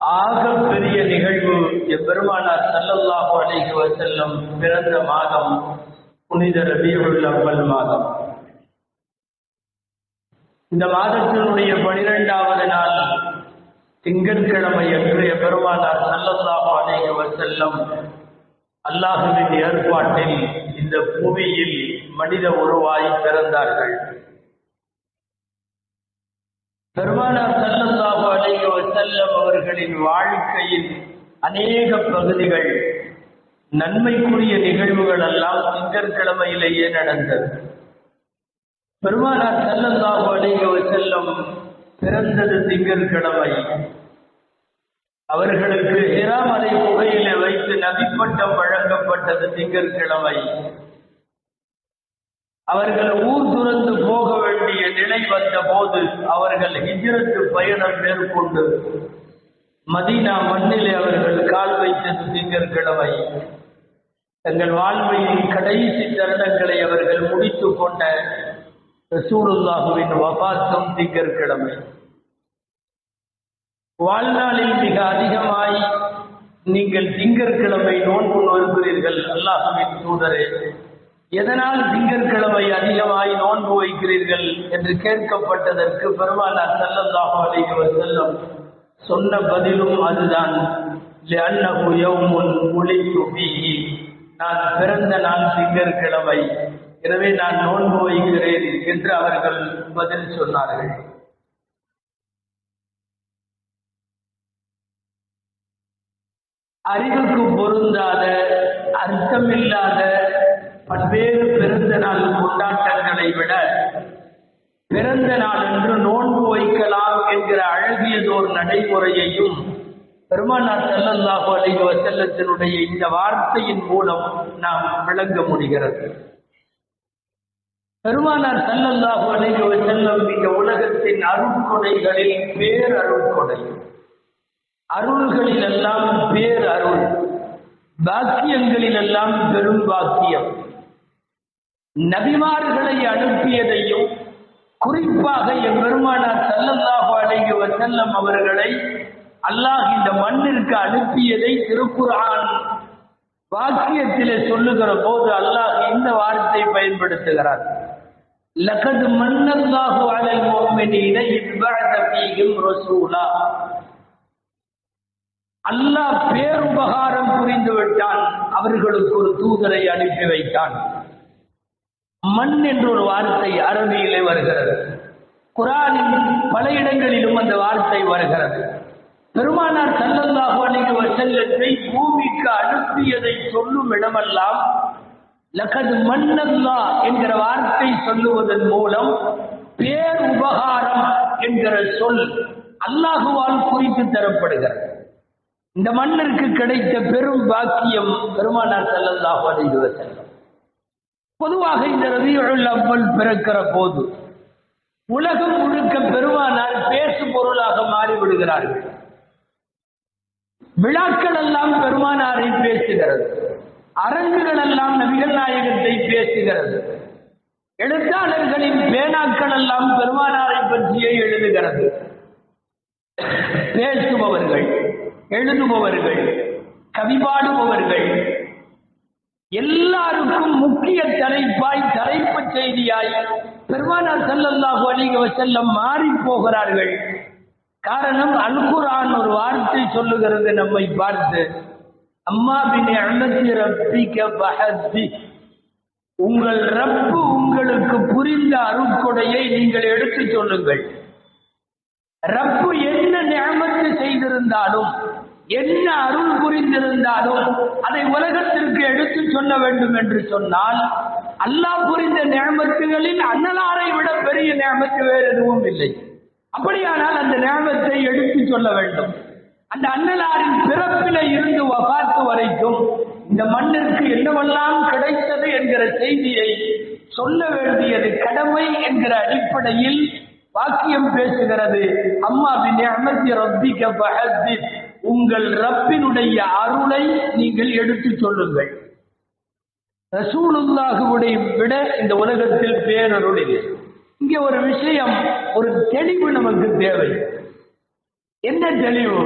ஆக பெரிய நிகழ்வு எப்பெருமானார் ஸல்லல்லாஹு அலைஹி செல்லும் பிறந்த மாதம் புனித ரபியுல் அவ்வல் மாதம். இந்த மாதத்தினுடைய பனிரெண்டாவது நாள் திங்கட்கிழமை என்று எப்பெருமானார் ஸல்லல்லாஹு அலைஹி செல்லும் அல்லாஹுவின் ஏற்பாட்டில் இந்த பூமியில் மனித உருவாய் பிறந்தார்கள். பெருமானார் ஸல்லல்லாஹு வசல்லம் அவர்களின் வாழ்க்கையின் அநேக பகுதிகள் நன்மைக்குரிய நிகழ்வுகள் எல்லாம் திங்கட்கிழமையிலேயே நடந்தது. பெருமானார் ஸல்லல்லாஹு அலைஹி வஸல்லம் பிறந்தது திங்கட்கிழமை. அவர்களுக்கு ஹிராமலை குகையிலே வைத்து நபிப்பட்டம் வழங்கப்பட்டது திங்கட்கிழமை. அவர்கள் ஊர் துறந்து போக வேண்டிய நிலை வந்த போது அவர்கள் ஹிஜ்ரத்து பயணம் மேற்கொண்டு மதீனா மண்ணிலே அவர்கள் கால் வைத்தது திங்கட்கிழமை தங்கள் வாழ்வையின் கடைசி தருணங்களை அவர்கள் முடித்துக் கொண்ட ரசூலுல்லாஹுவின் வபாத்தம் திங்கட்கிழமை வாழ்நாளில் மிக அதிகமாய் நீங்கள் திங்கட்கிழமை நோன்பு நோக்கிறீர்கள் அல்லாஹுவின் தூதரே எதனால் திங்கட்கிழமை அதிகமாய் நோன்பு வைக்கிறீர்கள் என்று கேட்கப்பட்டதற்கு பெருமானார் ஸல்லல்லாஹு அலைஹி செல்லும் சொன்ன பதிலும் அதுதான். நான் பிறந்த நாள் திங்கட்கிழமை. எனவே நான் நோன்பு வைக்கிறேன் என்று அவர்கள் பதில் சொன்னார்கள். அறிவுக்கு பொருந்தாத அர்த்தமில்லாத பல்வேறு பிறந்த நாள் கொண்டாட்டங்களை விட பிறந்த நாள் என்று நோன்பு வைக்கலாம் என்கிற அழகியதோர் நடைமுறையையும் பெருமானார் ஸல்லல்லாஹு அலைஹி செல்லத்தினுடைய இந்த வார்த்தையின் மூலம் நாம் விளங்க முடிகிறது. பெருமானார் ஸல்லல்லாஹு அலைஹி செல்லம் இந்த உலகத்தின் அருட்கொடைகளில் பேர் அருட்கொடை அருள்களில் எல்லாம் பேர் அருள் பாக்கியங்களில் எல்லாம் பெரும் பாக்கியம். நபிமார்களை அனுப்பியதையும் குறிப்பாக என் பெருமானார் சல்லல்லாஹு அலைஹி வசல்லம் அவர்களை அல்லாஹ் இந்த மண்ணிற்கு அனுப்பியதை திருக்குறான் வாக்கியத்திலே சொல்லுகிற போது அல்லாஹ் இந்த வார்த்தை பயன்படுத்துகிறார். லகது மன்னல்லாஹு அலல் முஃமினீன இத் பஅத ஃபீஹிம் ரசூலா. அல்லாஹ் பேருபகாரம் புரிந்து விட்டான். அவர்களுக்கு ஒரு தூதரை அனுப்பி வைத்தான். மண் என்ற ஒரு வார்த்தை அரபியிலே வருகிறது. குரானின் பல இடங்களிலும் அந்த வார்த்தை வருகிறது. பெருமானார் ஸல்லல்லாஹு அலைஹி வசல்லத்தை பூமிக்கு அனுப்பியதை சொல்லும் இடமெல்லாம் லகது மன்னல்லா என்கிற வார்த்தை சொல்லுவதன் மூலம் பேர் உபகாரம் என்கிற சொல் அல்லாஹுவால் குறித்து தரப்படுகிறது. இந்த மண்ணிற்கு கிடைத்த பெரும் பாக்கியம் பெருமானார் ஸல்லல்லாஹு அலைஹி வசல்லம் பொதுவாக இந்த ரபியுல் அவ்வல் பிறக்கிற போது உலகம் முழுக்க பெருமானார் பேசு பொருளாக மாறிவிடுகிறார்கள். விழாக்கள் எல்லாம் பெருமானாரை பேசுகிறது. அரங்குகள் எல்லாம் நபிகள் நாயகத்தை பேசுகிறது. எழுத்தாளர்களின் பேனாக்கள் எல்லாம் பெருமானாரை பற்றியே எழுதுகிறது. பேசுபவர்கள் எழுதுபவர்கள் கவிபாடுபவர்கள் எல்லாருக்கும் முக்கிய தலைப்பாய் தலைப்பு செய்தியாய் பெருமானார் ஸல்லல்லாஹு அலைஹி செல்லம் மாறி போகிறார்கள். காரணம் அல்குரான் ஒரு வார்த்தை சொல்லுகிறது நம்மை பார்த்து. அம்மா பின் அமதி ரப்பிக பஹத்தி உங்கள் ரப்பு உங்களுக்கு புரிந்த அருட்கொடையை நீங்கள் எடுத்து சொல்லுங்கள். ரப்பு என்ன நியமத்து செய்திருந்தாலும் என்ன அருள் புரிந்திருந்தாலும் அதை உலகத்திற்கு எடுத்து சொல்ல வேண்டும் என்று சொன்னால் அல்லாஹ் புரிந்த நியமத்துகளில் அன்னலாரை விட பெரிய நியமத்து வேறு எதுவும் இல்லை. அப்படியானால் அந்த நியமத்தை எடுத்து சொல்ல வேண்டும். அந்த அன்னலாரின் பிறப்பில இருந்து வபாத்து வரைக்கும் இந்த மண்ணிற்கு என்னவெல்லாம் கிடைத்தது என்கிற செய்தியை சொல்ல வேண்டியது கடமை என்கிற அடிப்படையில் வாக்கியம் பேசுகிறது. அம்மா பின் அமர்த்தி ரப்பிக்க பஹத்தித் உங்கள் ரப்பினுடைய அருளை நீங்கள் எடுத்து சொல்லுங்கள். ரசூலுல்லாஹுவுடைய விட இந்த உலகத்தில் பேரருள் இல்லை இங்கே ஒரு விஷயம் ஒரு தெளிவு நமக்கு தேவை. என்ன தெளிவு?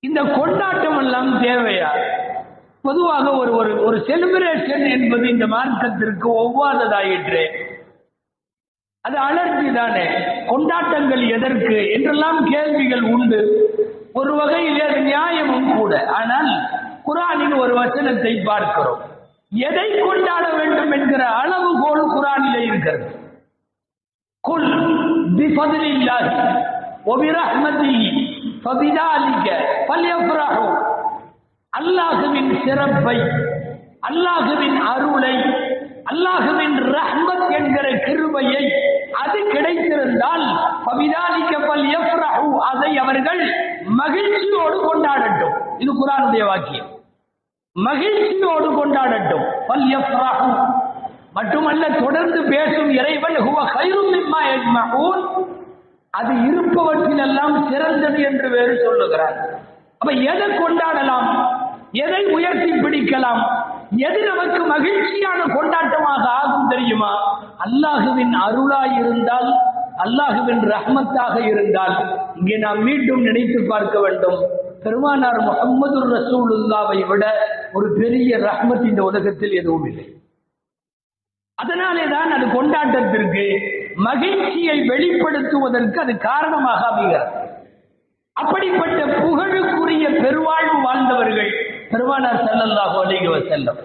இந்த கொண்டாட்டம் எல்லாம் தேவையா? பொதுவாக ஒரு ஒரு ஒரு செலிபிரேஷன் என்பது இந்த மார்க்கத்திற்கு ஒவ்வாததாயிற்று. அது அலர்ஜி தானே? கொண்டாட்டங்கள் எதற்கு? என்றெல்லாம் கேள்விகள் உண்டு. ஒரு வகையில் அது நியாயமும் கூட. ஆனால் குரானின் ஒரு வசனத்தை பார்க்கிறோம். எதை கொண்டாட வேண்டும் என்கிற அளவுகோல் குரானிலே இருக்கிறது. குல் பிஃபதிலில்லாஹி வபிரஹ்மதிஹி ஃபபிதாலிக ஃபல்யஃப்ரஹு. அல்லாஹுவின் சிறப்பை அல்லாஹுவின் அருளை அல்லாஹுவின் ரஹ்மத் என்கிற கிருபையை அது கிடைத்திருந்தால் ஃபபிதாலிக ஃபல்யஃப்ரஹு அதை அவர்கள் மகிழ்ச்சியோடு கொண்டாடட்டும். இது குரானுடைய வாக்கியம். மகிழ்ச்சியோடு கொண்டாடட்டும். ஃபல்யஃப்ரஹு மட்டுமல்ல தொடர்ந்து பேசும் இறைவன் ஹுவ கைரும் மிம்மா யஜ்மஊன் அது இருப்பவற்றிலெல்லாம் சிறந்தது என்று வேறு சொல்லுகிறார். அப்ப எதை கொண்டாடலாம்? எதை உயர்த்தி பிடிக்கலாம்? எது நமக்கு மகிழ்ச்சியான கொண்டாட்டமாக ஆகும் தெரியுமா? அல்லாஹுவின் அருளாய் இருந்தால் அல்லாஹுவின் ரஹ்மத்தாக இருந்தால் இங்கே நாம் மீண்டும் நினைத்து பார்க்க வேண்டும். பெருமானார் முகமது ரசூலுல்லாவை விட ஒரு பெரிய ரஹ்மத் இந்த உலகத்தில் எதுவும் இல்லை. அதனாலே தான் அது கொண்டாட்டத்திற்கு மகிழ்ச்சியை வெளிப்படுத்துவதற்கு அது காரணமாக அமைகிறது. அப்படிப்பட்ட புகழுக்குரிய பெருவாழ்வு வாழ்ந்தவர்கள் பெருமானார் ஸல்லல்லாஹு அலைஹி வஸல்லம்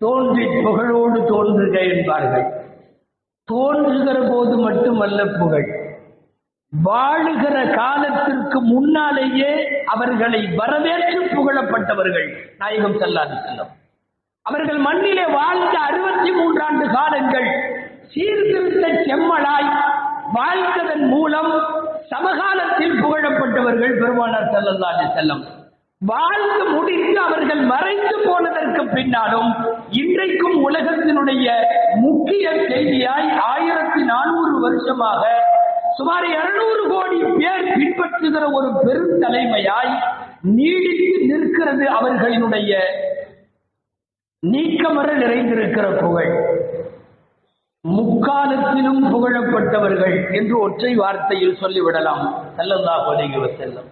தோன்றி புகழோடு தோன்றுக என்பார்கள். தோன்றுகிற போது மட்டுமல்ல புகழ். வாழுகிற காலத்திற்கு முன்னாலேயே அவர்களை வரவேற்று புகழப்பட்டவர்கள் நாயகம் செல்லாது செல்லும். அவர்கள் மண்ணிலே வாழ்ந்த அறுபத்தி மூன்றாண்டு காலங்கள் சீர்திருத்த செம்மலாய் வாழ்ந்ததன் மூலம் சமகாலத்தில் புகழப்பட்டவர்கள் பெருமானார் செல்லல்லாது செல்லும் வாழ்ந்து முடித்து அவர்கள் மறைந்து போனதற்கு பின்னாலும் இன்றைக்கும் உலகத்தினுடைய முக்கிய செய்தியாய் ஆயிரத்தி நானூறு வருஷமாக சுமார் இருநூறு கோடி பேர் பின்பற்றுகிற ஒரு பெருந்தலைமையாய் நீடித்து நிற்கிறது அவர்களினுடைய நீக்கமர நிறைந்திருக்கிற புகழ். முக்காலத்திலும் புகழப்பட்டவர்கள் என்று ஒற்றை வார்த்தையில் சொல்லிவிடலாம். செல்லந்தா அலைஹி வஸல்லம்.